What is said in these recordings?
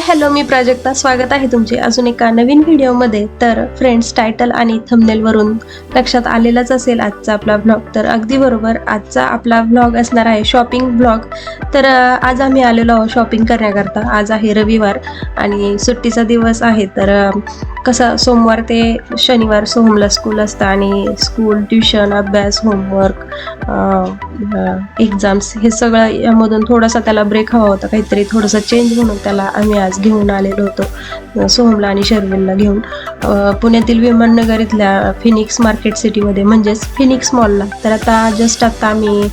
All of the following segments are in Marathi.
हाय हॅलो मी प्राजक्ता. स्वागत आहे तुमचे अजून एका नवीन व्हिडिओमध्ये. तर फ्रेंड्स टायटल आणि थंबनेलवरून लक्षात आलेलाच असेल आजचा आपला ब्लॉग तर अगदी बरोबर आजचा आपला ब्लॉग असणार आहे शॉपिंग ब्लॉग तर आज आम्ही आलेलो आहोत शॉपिंग करण्याकरता. आज आहे रविवार आणि सुट्टीचा दिवस आहे. तर कसं सोमवार ते शनिवार सोहमला स्कूल असतं आणि स्कूल ट्युशन अभ्यास होमवर्क एक्झाम्स हे सगळं यामधून थोडासा त्याला ब्रेक हवा होता. काहीतरी थोडंसं चेंज म्हणून त्याला आम्ही आज घेऊन आलेलो होतो. सोहमला आणि शर्विलला घेऊन. पुण्यातील विमाननगर इथल्या फिनिक्स मार्केट सिटीमध्ये म्हणजेच फिनिक्स मॉलला तर आता जस्ट आता आम्ही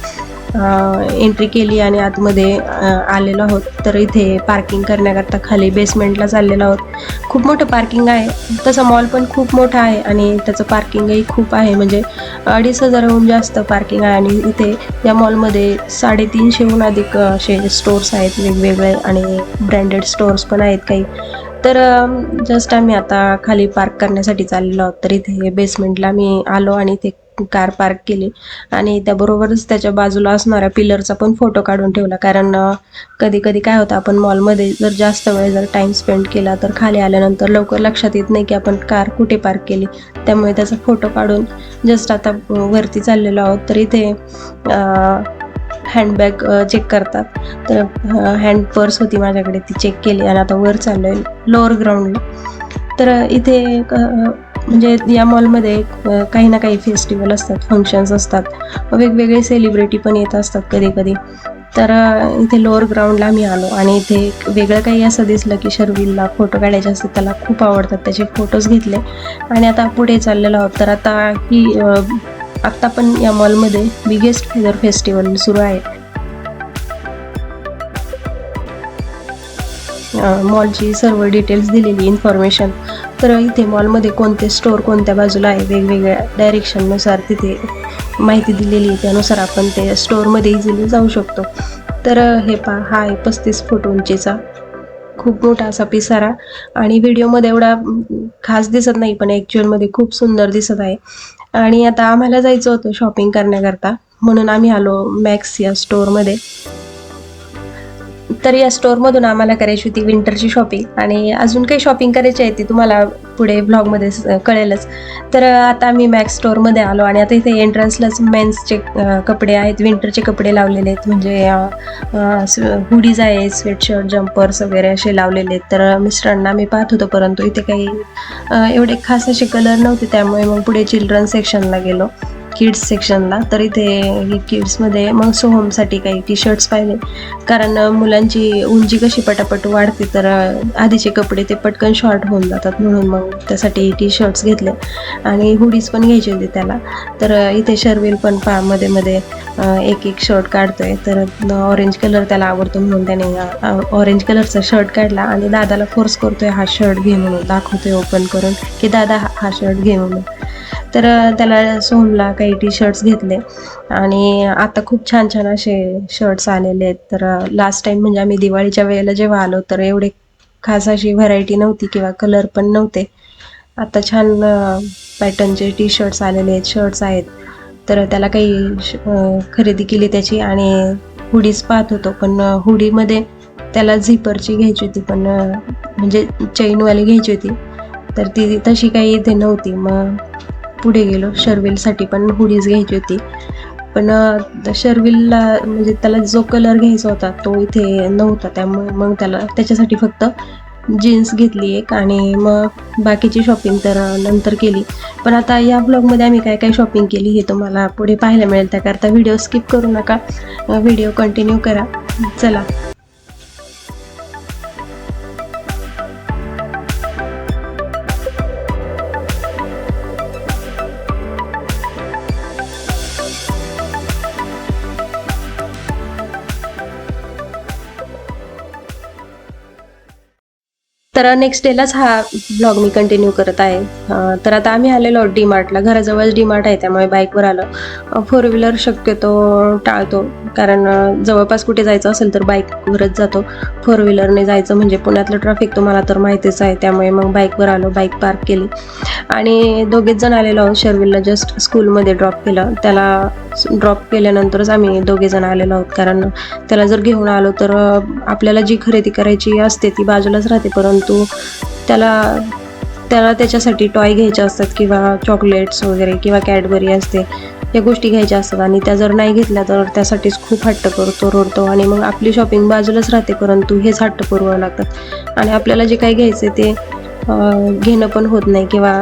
एंट्री केली आणि आतमध्ये आलेलो आहोत. तर इथे पार्किंग करण्याकरता खाली बेसमेंटला चाललेलो आहोत. खूप मोठं पार्किंग आहे. तसं मॉल पण खूप मोठा आहे आणि त्याचं पार्किंगही खूप आहे. म्हणजे अडीच हजाराहून जास्त पार्किंग आहे आणि इथे या मॉलमध्ये साडेतीनशेहून अधिक असे स्टोर्स आहेत. वेगवेगळे आणि ब्रँडेड स्टोर्स पण आहेत काही. तर जस्ट आम्ही आता खाली पार्क करण्यासाठी चाललेलो आहोत. तर इथे बेसमेंटला मी आलो आणि इथे कार पार्क केली. आणि त्याबरोबरच त्याच्या बाजूला असणाऱ्या पिलरचा पण फोटो काढून ठेवला. कारण कधी कधी काय होतं आपण मॉलमध्ये जर जास्त वेळ जर टाईम स्पेंड केला तर खाली आल्यानंतर लवकर लक्षात येत नाही की आपण कार कुठे पार्क केली. त्यामुळे त्याचा फोटो काढून जस्ट आता वरती चाललेलो आहोत तर इथे हँडबॅग चेक करतात. तर हँड पर्स होती माझ्याकडे ती चेक केली आणि आता वर चाललो आहे लोअर ग्राउंडला तर इथे म्हणजे या मॉलमध्ये काही ना काही फेस्टिवल असतात फंक्शन्स असतात. वेगवेगळे सेलिब्रिटी पण येत असतात कधी कधी. तर इथे लोअर ग्राउंडला आम्ही आलो आणि इथे वेगळं काही असं दिसलं की शर्विलला फोटो काढायचे असतात त्याला खूप आवडतात. त्याचे फोटोज घेतले आणि आता पुढे चाललेलो आहोत. तर आता ही आत्ता पण या मॉलमध्ये बिगेस्ट फेदर फेस्टिवल सुरू आहे. मॉलची सर्व डिटेल्स दिलेली इन्फॉर्मेशन तर इथे मॉलमध्ये कोणते स्टोअर कोणत्या बाजूला आहे वेगवेगळ्या डायरेक्शननुसार तिथे माहिती दिलेली आहे. त्यानुसार आपण ते स्टोअरमध्ये इझिली जाऊ शकतो. तर हे पा हा आहे पस्तीस फूट उंचीचा खूप मोठा असा पिसारा आणि व्हिडिओमध्ये एवढा खास दिसत नाही पण ॲक्च्युअलमध्ये खूप सुंदर दिसत आहे. आणि आता आम्हाला जायचं होतं शॉपिंग करण्याकरता म्हणून आम्ही आलो मॅक्स या स्टोअरमध्ये तर या स्टोअरमधून आम्हाला करायची होती विंटरची शॉपिंग आणि अजून काही शॉपिंग करायची आहे ती तुम्हाला पुढे ब्लॉगमध्ये कळेलच. तर आता आम्ही मॅक्स स्टोअरमध्ये आलो आणि आता इथे एंट्रन्सलाच मेन्सचे कपडे आहेत. विंटरचे कपडे लावलेले आहेत. म्हणजे हुडीज आहे स्वेटशर्ट जम्पर्स वगैरे असे लावलेले आहेत. तर मिस्टरांना मी पाहत होतो परंतु इथे काही एवढे खास असे कलर नव्हते. त्यामुळे मग पुढे चिल्ड्रन सेक्शनला गेलो. किड्स सेक्शनला तर इथे किड्समध्ये मग सोहमसाठी काही टी शर्ट्स पाहिले. कारण मुलांची उंची कशी पटापट वाढते तर आधीचे कपडे ते पटकन शॉर्ट होऊन जातात. म्हणून मग त्यासाठी टी शर्ट्स घेतले. आणि हुडीज पण घ्यायचे होते त्याला. तर इथे शर्विल पण पा मध्ये मध्ये एक एक शर्ट काढतोय. तर ऑरेंज कलर त्याला आवडतो म्हणून त्याने ऑरेंज कलरचा शर्ट काढला. आणि दादाला फोर्स करतोय हा शर्ट घे म्हणून. दाखवतोय ओपन करून की दादा हा- हा शर्ट घे म्हणून. तर त्याला सोहमला काही टी शर्ट्स घेतले. आणि आता खूप छान छान असे शर्ट्स आलेले आहेत. तर लास्ट टाइम म्हणजे आम्ही दिवाळीच्या वेळेला जेव्हा आलो तर एवढे खास अशी व्हरायटी नव्हती किंवा कलर पण नव्हते. आता छान पॅटर्नचे टी शर्ट्स आलेले आहेत शर्ट्स आहेत. तर त्याला काही श- खरेदी केली त्याची आणि हुडीज पाहत होतो. पण हुडीमध्ये त्याला झिपरची घ्यायची होती पण म्हणजे चैनवाली घ्यायची होती. तर ती तशी काही इथे नव्हती. मग पुढे गेलो. शर्विलसाठी पण हुडीज घ्यायची होती. पण शर्विलला म्हणजे त्याला जो कलर घ्यायचा होता तो इथे नव्हता. त्यामुळे मग त्याला त्याच्यासाठी फक्त जीन्स घेतली एक आणि मग बाकीची शॉपिंग तर नंतर केली. पण आता या ब्लॉगमध्ये आम्ही काय काय शॉपिंग केली हे तुम्हाला पुढे पाहायला मिळेल. त्याकरता व्हिडिओ स्किप करू नका. व्हिडिओ कंटिन्यू करा. चला. तर नेक्स्ट डेलाच हा ब्लॉग मी कंटिन्यू करत आहे. तर आता आम्ही आलेलो डी मार्टला घराजवळच डी मार्ट आहे त्यामुळे बाईकवर आलो. फोर व्हीलर शक्यतो टाळतो. कारण जवळपास कुठे जायचं असेल तर बाईकवरच जातो. फोर व्हीलरने जायचं म्हणजे पुण्यातलं ट्रॅफिक तुम्हाला तर माहितीच आहे. त्यामुळे मग बाईकवर आलो बाईक पार्क केली. आणि दोघेच जण आलेलो आहोत शर्विलला. जस्ट स्कूलमध्ये ड्रॉप केलं. त्याला ड्रॉप केल्यानंतरच आम्ही दोघे जण आलेलो आहोत. कारण त्याला जर घेऊन आलो तर आपल्याला जी खरेदी करायची असते ती बाजूलाच राहते. परंतु तो त्याला त्याला त्याच्यासाठी टॉय घ्यायचे असतात किंवा चॉकलेट्स वगैरे किंवा कॅडबरी असते या गोष्टी घ्यायच्या असतात. आणि त्या जर नाही घेतल्या तर त्यासाठीच खूप हट्ट करतो रडतो. आणि मग आपली शॉपिंग बाजूलाच राहते परंतु हेच हट्ट पुरवावं लागतात आणि आपल्याला जे काही घ्यायचं ते घेणं पण होत नाही किंवा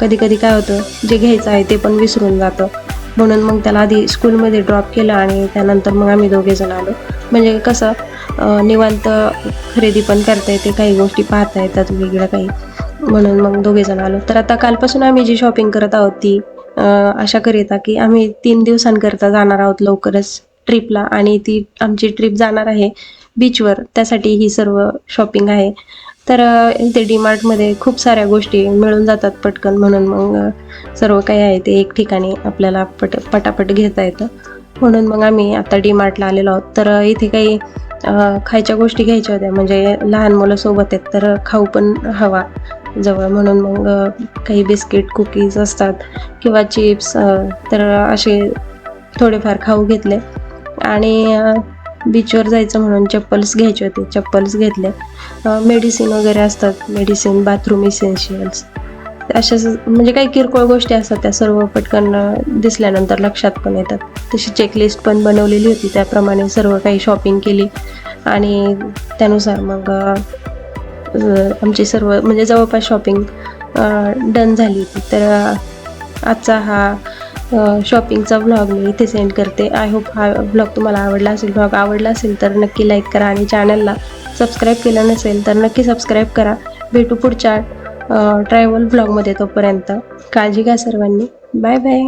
कधी कधी काय होतं जे घ्यायचं आहे ते पण विसरून जातं. म्हणून मग त्याला आधी स्कूलमध्ये ड्रॉप केलं आणि त्यानंतर मग आम्ही दोघे जण आलो. म्हणजे कसं निवांत खरेदी पण करता येते काही गोष्टी पाहता येतात वेगळ्या काही. म्हणून मग दोघे जण आलो. तर आता कालपासून आम्ही जी शॉपिंग करत आहोत ती अशा करिता की आम्ही तीन दिवसांकरता जाणार आहोत लवकरच ट्रिपला आणि ती आमची ट्रिप जाणार आहे बीचवर त्यासाठी ही सर्व शॉपिंग आहे. तर इथे डी मार्टमध्ये खूप साऱ्या गोष्टी मिळून जातात पटकन म्हणून मग सर्व काही आहे ते एक ठिकाणी आपल्याला पट पटापट घेता येतं. म्हणून मग आम्ही आता डी मार्टला आलेलो आहोत. तर इथे काही खायच्या गोष्टी घ्यायच्या होत्या. म्हणजे लहान मुलं सोबत आहेत तर खाऊ पण हवा जवळ. म्हणून मग काही बिस्किट कुकीज असतात किंवा चिप्स तर असे थोडेफार खाऊ घेतले. आणि बीचवर जायचं म्हणून चप्पल्स घ्यायचे होते. चप्पल्स घेतले. मेडिसिन वगैरे असतात. मेडिसिन बाथरूम इसेन्शियल्स अशा म्हणजे काही किरकोळ गोष्टी असतात त्या सर्व पटकन दिसल्यानंतर लक्षात पण येतात. तशी चेकलिस्ट पण बनवलेली होती. त्याप्रमाणे सर्व काही शॉपिंग केली. आणि त्यानुसार मग आमची सर्व म्हणजे जवळपास शॉपिंग डन झाली होती. तर आजचा हा शॉपिंगचा व्लॉग मी इथे सेंड करते. आय होप हा व्लॉग तुम्हाला आवडला असेल. व्लॉग आवडला असेल तर नक्की लाईक करा आणि चॅनलला सबस्क्राईब केलं नसेल तर नक्की सबस्क्राईब करा. भेटू पुढच्या ट्रॅव्हल ब्लॉगमध्ये तोपर्यंत. काळजी घ्या सर्वांनी. Bye bye